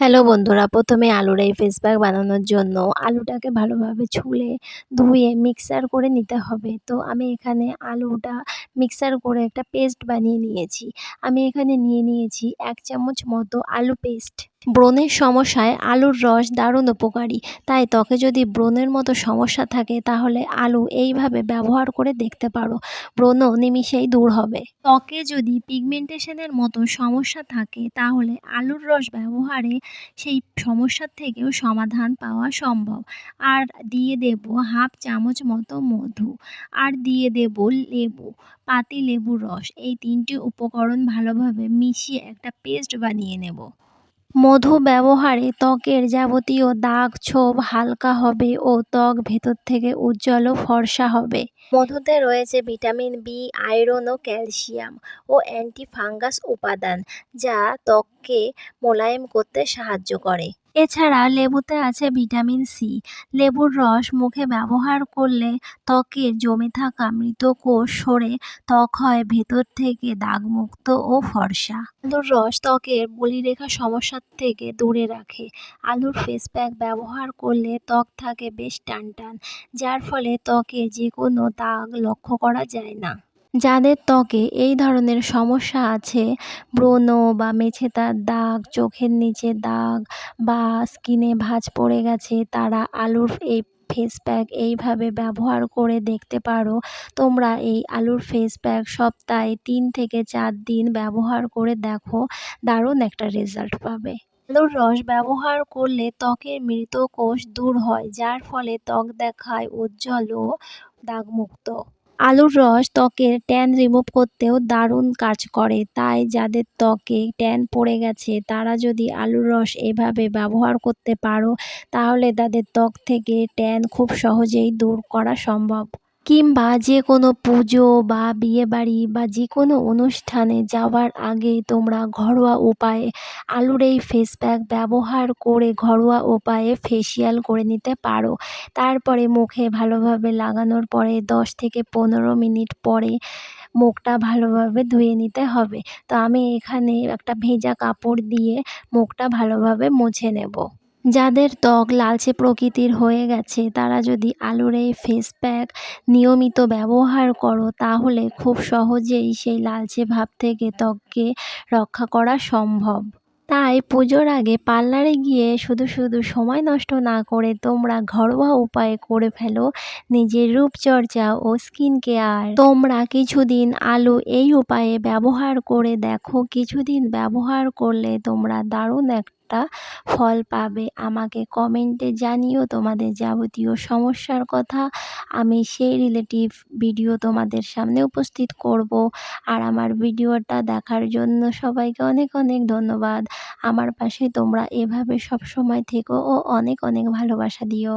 Hello বন্ধুরা, প্রথমে আলুর এই ফেস প্যাক বানানোর জন্য আলুটাকে ভালোভাবে ছুলে ধুয়ে মিক্সার করে নিতে হবে। তো আমি এখানে আলুটা মিক্সার করে একটা পেস্ট বানিয়ে নিয়েছি। আমি এখানে নিয়ে নিয়েছি এক চামচ মতো আলু পেস্ট ব্রণের সমস্যায় আলুর রস দারুণ উপকারী। তাই ত্বকে যদি ব্রণের মতো সমস্যা থাকে, তাহলে আলু এইভাবে ব্যবহার করে দেখতে পারো। ব্রণ নিমিষেই দূর হবে। ত্বকে যদি পিগমেন্টেশনের মতো সমস্যা থাকে, তাহলে আলুর রস ব্যবহারে সেই সমস্যার থেকেও সমাধান পাওয়া সম্ভব। আর দিয়ে দেব হাফ চামচ মতো মধু। আর দিয়ে দেব লেবু, পাতি লেবুর রস। এই তিনটি উপকরণ ভালোভাবে মিশিয়ে একটা পেস্ট বানিয়ে নেব। মধু ব্যবহারে ত্বকের যাবতীয় দাগ ছোপ হালকা হবে ও ত্বক ভেতর থেকে উজ্জ্বল ও ফর্সা হবে। মধুতে রয়েছে ভিটামিন বি, আয়রন ও ক্যালসিয়াম ও অ্যান্টি ফাঙ্গাস উপাদান যা ত্বককে মোলায়েম করতে সাহায্য করে। এছাড়া লেবুতে আছে ভিটামিন সি। লেবুর রস মুখে ব্যবহার করলে ত্বকের জমে থাকা মৃত কোষ সরে, ত্বক হয় ভেতর থেকে দাগমুক্ত ও ফর্সা। আলুর রস ত্বকের বলিরেখা সমস্যার থেকে দূরে রাখে। আলুর ফেস প্যাক ব্যবহার করলে ত্বক থাকে বেশ টান টান যার ফলে ত্বকে যে কোনো দাগ লক্ষ্য করা যায় না। যাদের ত্বকে এই ধরনের সমস্যা আছে, ব্রণ বা মেছেতার দাগ, চোখের নিচে দাগ বা স্কিনে ভাঁজ পড়ে গেছে, তারা আলুর এই ফেস প্যাক এইভাবে ব্যবহার করে দেখতে পারো। তোমরা এই আলুর ফেস প্যাক সপ্তাহে তিন থেকে চার দিন ব্যবহার করে দেখো, দারুণ একটা রেজাল্ট পাবে। আলুর রস ব্যবহার করলে ত্বকের মৃত কোষ দূর হয়, যার ফলে ত্বক দেখায় উজ্জ্বল ও দাগমুক্ত। আলুর রস ত্বকের ট্যান রিমুভ করতেও দারুণ কাজ করে। তাই যাদের ত্বকে ট্যান পড়ে গেছে, তারা যদি আলুর রস এভাবে ব্যবহার করতে পারো, তাহলে তাদের ত্বক থেকে ট্যান খুব সহজেই দূর করা সম্ভব। কিংবা যে কোনো পুজো বা বিয়েবাড়ি বা যে কোনো অনুষ্ঠানে যাওয়ার আগে তোমরা ঘরোয়া উপায়ে আলুর এই ফেস প্যাক ব্যবহার করে ঘরোয়া উপায়ে ফেসিয়াল করে নিতে পারো। তারপরে মুখে ভালোভাবে লাগানোর পরে দশ থেকে পনেরো মিনিট পরে মুখটা ভালোভাবে ধুয়ে নিতে হবে। তো আমি এখানে একটা ভেজা কাপড় দিয়ে মুখটা ভালোভাবে মুছে নেব। যাদের ত্বক লালচে প্রকৃতির হয়ে গেছে, তারা যদি আলুর এই ফেস প্যাক নিয়মিত ব্যবহার করো, তাহলে খুব সহজেই সেই লালচে ভাব থেকে ত্বককে রক্ষা করা সম্ভব। তাই পুজোর আগে পার্লারে গিয়ে শুধু শুধু সময় নষ্ট না করে তোমরা ঘরোয়া উপায়ে করে ফেলো নিজের রূপচর্চা ও স্কিন কেয়ার তোমরা কিছুদিন আলু এই উপায়ে ব্যবহার করে দেখো, কিছুদিন ব্যবহার করলে তোমরা দারুণ একটা ফল পাবে। আমাকে কমেন্টে জানিও তোমাদের যাবতীয় সমস্যার কথা। আমি সেই রিলেটিভ ভিডিও তোমাদের সামনে উপস্থিত করব। আর আমার ভিডিওটা দেখার জন্য সবাইকে অনেক অনেক ধন্যবাদ। আমার পাশে তোমরা এভাবে সব সময় থেকো ও অনেক অনেক ভালোবাসা দিও।